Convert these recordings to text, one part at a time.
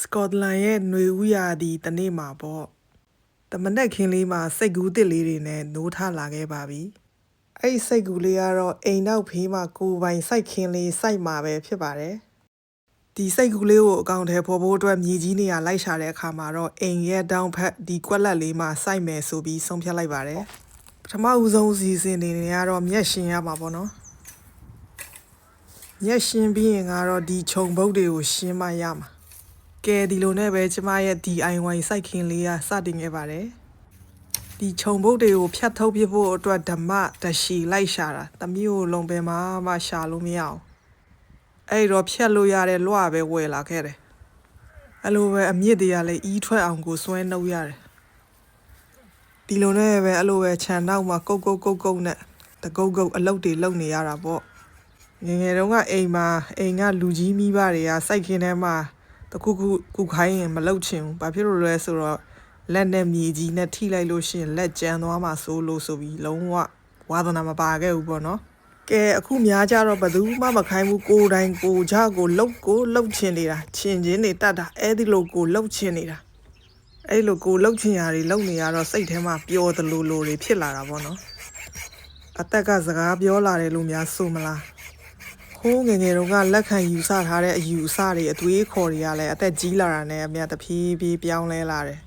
စကော့တလန်ရဲ့ຫນွေဥရာဒီတနေ့မှာပေါ့တမနက်ခင်းလေးမှာစိတ်ကူးတစ်လေးတွေနဲ့နိုးထလာခဲ့ပါပြီအဲ့ဒီစိတ်ကူးလေးကတော့အိမ်နောက်ဖေးမှာကိုယ်ပိုင်စိုက်ခင်းလေးစိုက်မှာပဲဖြစ်ပါတယ်ဒီစိတ်ကူးလေးကိုအကောင့်ထဲပေါ်ဖို့အတွက်မြေကြီးနေရာလိုက်ရှာတဲ့အခါမှာတော့အိမ်ရဲ့တောင်ဖက်ဒီကွက်လက်လေးမှာစိုက်မယ်ဆိုပြီးဆုံးဖြတ်လိုက်ပါတယ်ပထမဦးဆုံးအစီအစဉ်နေနေကတော့မျက်ရှင်ရမှာပေါ့နော်ရက်ရှင်းပြီးရင်ကတော့ဒီခြုံပုတ်တွေကိုရှင်းမရမှာ ကဲဒီလိုနဲ့ပဲကျမရဲ့ DIY စိုက်ခင်းလေးကစတင်ခဲ့ပါတယ်ဒီခြုံပုတ်တွေကိုဖြတ်ထုတ်ပြဖို့အတွက်ဓမ္မတရှိလိုက်ရှာတာတမျိုးလုံးပဲမှမရှာလို့မရအောင်အဲ့တော့ဖြတ်လို့ရတဲ့လွှပဲဝယ်လာခဲ့တယ်အဲ့လိုပဲအမြင့်တွေကလည်းအီးထွက်အောင်ကိုစွဲနှုတ်ရတယ်ဒီလိုနဲ့ပဲအဲ့လိုပဲခြံနောက်မှာကုတ်ကုတ်ကုတ်ကုတ်နဲ့တကုတ်ကုတ်အလုတ်တွေလုံနေရတာပေါ့ငယ်ငယ်တုန်းကအိမ်မှာအိမ်ကလူကြီးမိဘတွေကစိုက်ခင်းထဲမှာ တခုခုကုခိုင်းရင်မလုတ်ချင်ဘူး။ဘာဖြစ်လို့လဲဆိုတော့လက်နဲ့မြေကြီးနဲ့ထိလိုက်လို့ရှိရင်လက်ကျန်သွားမှာစိုးလို့ဆိုပြီးလုံးဝဝါသနာမပါခဲ့ဘူးပေါ့နော်။ကဲအခုများကြတော့ဘယ်သူမှမခိုင်းဘူးကိုယ်တိုင်ကိုယ်ကြကိုလှုပ်ကိုလှုပ်ချင်နေတာချင်ချင်းနေတတ်တာအဲ့ဒီလိုကိုလှုပ်ချင်နေတာအဲ့လိုကိုလှုပ်ချင်ရာတွေလှုပ်နေရတော့စိတ်ထဲမှာပျော်သလိုလိုတွေဖြစ်လာတာပေါ့နော်။အသက်ကစကားပြောလာတယ်လို့များဆိုမလား ခိုးငယ်ငယ်တုန်းကလက်ခံယူဆထားတဲ့အယူအဆတွေအသွေးခေါ်တွေကလည်းအသက်ကြီးလာတာနဲ့အမျှတဖြည်းဖြည်းပြောင်းလဲလာတယ်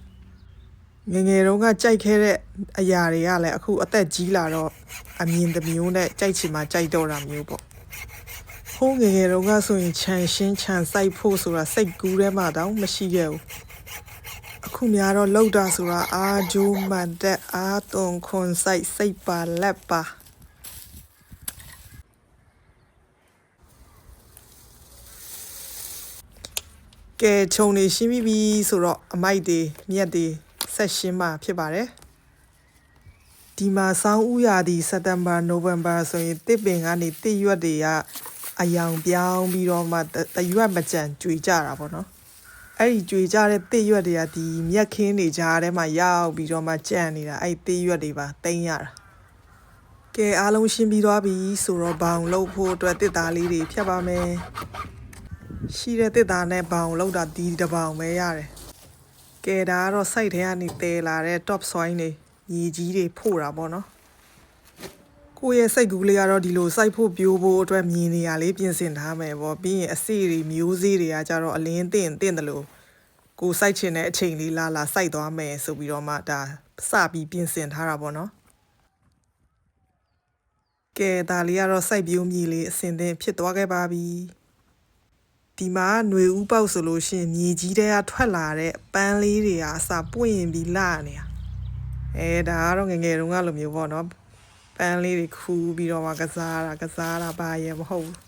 ငယ်ငယ်တုန်းကကြိုက်ခဲ့တဲ့အရာတွေကလည်းအခုအသက်ကြီးလာတော့အမြင်တစ်မျိုးနဲ့ကြိုက်ချင်မှကြိုက်တော့တာမျိုးပေါ့ခိုးငယ်ငယ်တုန်းကဆိုရင်ခြံရှင်းခြံစိုက်ဖို့ဆိုတာစိတ်ကူးထဲမှာတောင်မရှိခဲ့ဘူးအခုများတော့လောက်တာဆိုတာအာဂျိုးမန်တက်အာသွန်ခွန်စိုက်စိတ်ပါလက်ပါ ကဲခြုံနေရှင်းပြီးပြီဆိုတော့အမိုက်တွေမြက်တွေဆက်ရှင်းမှာဖြစ်ပါတယ်ဒီမှာဆောင်းဥရာသီစက်တမ်ဘာနိုဝင်ဘာဆိုရင်တစ်ပင်ကနေတစ်ရွက်တွေကအယောင်ပြောင်းပြီးတော့မှတတရွက်မကြံကြွေကြတာပေါ့နော်အဲ့ဒီကြွေကြတဲ့တစ်ရွက်တွေကဒီမြက်ခင်းတွေကြားထဲမှာရောက်ပြီးတော့မှကြံနေတာအဲ့ဒီတစ်ရွက်တွေပါတိမ့်ရတာကဲအားလုံးရှင်းပြီးသွားပြီဆိုတော့ဘောင်လုပ်ဖို့အတွက်တစ်သားလေးတွေဖြတ်ပါမယ် ရှိတဲ့တစ်သားနဲ့ဘောင်လောက်တာဒီတစ်ဘောင်ပဲရတယ်။ကဲဒါကတော့ site ထဲကနေတည်လာတဲ့ top soil တွေညီကြီးတွေဖို့တာပေါ့နော်။ကိုယ့်ရဲ့စိတ်ကူးလေးကတော့ဒီလို site ဖို့ပြိုးဖို့အတွက်မြင်နေရလေးပြင်ဆင်ထားမယ်ပေါ့။ပြီးရင်အစီတွေမျိုးစေ့တွေကကြတော့အလင်းတင်တင်တယ်လို့ကိုယ် site ချင်တဲ့အချိန်လေးလာလာ site သွားမယ်ဆိုပြီးတော့မှဒါစပြီးပြင်ဆင်ထားတာပေါ့နော်။ကဲဒါလေးကတော့ site ပြိုးမြည်လေးအစင်သင်ဖြစ်သွားခဲ့ပါပြီ။ ဒီမှာຫນွေဥပေါက်ဆိုလို့ရှိရင်မြေကြီးတဲကထွက်လာတဲ့ပန်းလေးတွေကအစာပွင့်ရင်ပြီးလာနေတာအဲဒါကတော့ငယ်ငယ်တုန်းကလိုမျိုးပေါ့နော်ပန်းလေးတွေခူးပြီးတော့မှကစားတာကစားတာပါရဲ့မဟုတ်ဘူး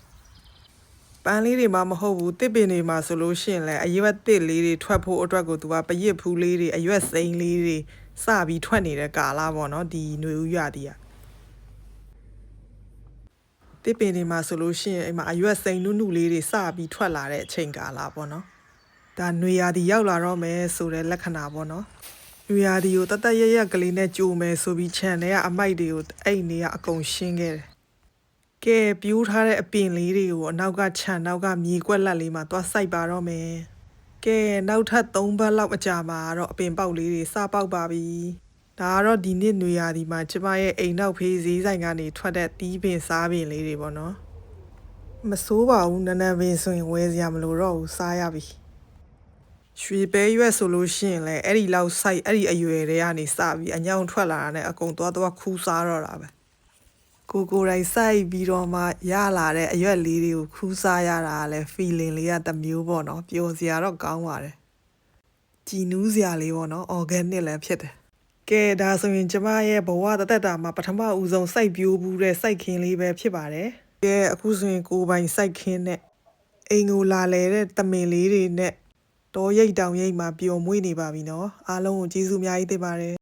ပန်းလေးတွေမှမဟုတ်ဘူးတစ်ပင်တွေမှာဆိုလို့ရှိရင်လည်းအရွက်တစ်လေးတွေထွက်ဖို့အတွက်ကိုသူကပရစ်ဖူးလေးတွေအရွက်စိမ်းလေးတွေစပြီးထွက်နေတဲ့ကာလပေါ့နော်ဒီຫນွေဥရတီးက တစ်ပင်တွေမှာဆိုလို့ရှိရင်အိမ်မှာအရွက်စိန်နုနုလေးတွေစပြီးထွက်လာတဲ့အချိန်ကာလပေါ့နော်ဒါနွေရာသီရောက်လာတော့မယ်ဆိုတဲ့လက္ခဏာပေါ့နော်နွေရာသီကိုတတ်တတ်ရရကလေးနဲ့ကြိုမယ်ဆိုပြီးခြံထဲကအမိုက်တွေကိုအဲ့နေကအကုန်ရှင်းခဲ့တယ်ကဲပြိုးထားတဲ့အပင်လေးတွေကိုအနောက်ကခြံနောက်ကမြေကွက်လက်လေးမှာသွားစိုက်ပါတော့မယ်ကဲနောက်ထပ်3ဘတ်လောက်အကြာမှာတော့အပင်ပေါက်လေးတွေစပေါက်ပါပြီ ဒါကတော့ဒီနှစ်နွေရာသီမှာကျမရဲ့အိမ်နောက်ဖေးဈေးဆိုင်ကနေထွက်တဲ့တီးပင်စားပင်လေးတွေပေါ့နော်မစိုးပါဘူးနန်းနန်းပင်ဆိုရင်ဝယ်စရာမလိုတော့ဘူးစားရပြီရွှေပဲရွက်ဆိုလို့ရှိရင်လည်းအဲ့ဒီလောက်စိုက်အဲ့ဒီအရွယ်တွေကနေစပြီးအညောင်ထွက်လာတာနဲ့အကုန်သွားသွားခူးစားတော့တာပဲကိုကိုယ်တိုင်စိုက်ပြီးတော့မှရလာတဲ့အရွက်လေးတွေကိုခူးစားရတာကလည်း feeling လေးကတစ်မျိုးပေါ့နော်ပျော်စရာတော့ကောင်းပါတယ်ကြည်နူးစရာလေးပေါ့နော် organic လည်းဖြစ်တယ် ကဲဒါဆိုရင်ကျမရဲ့ဘဝတသက်တာမှာပထမဦးဆုံးစိုက်ပျိုးဘူးတဲ့စိုက်ခင်းလေးပဲဖြစ်ပါတယ်ကဲအခုဆိုရင်ကိုယ်ပိုင်စိုက်ခင်းနဲ့အိမ်ကိုလာလဲတဲ့တမင်လေးတွေနဲ့တောရိတ်တောင်ရိတ်မှာပျော်မွေ့နေပါပြီနော်အားလုံးကိုကျေးဇူးအများကြီးတင်ပါတယ်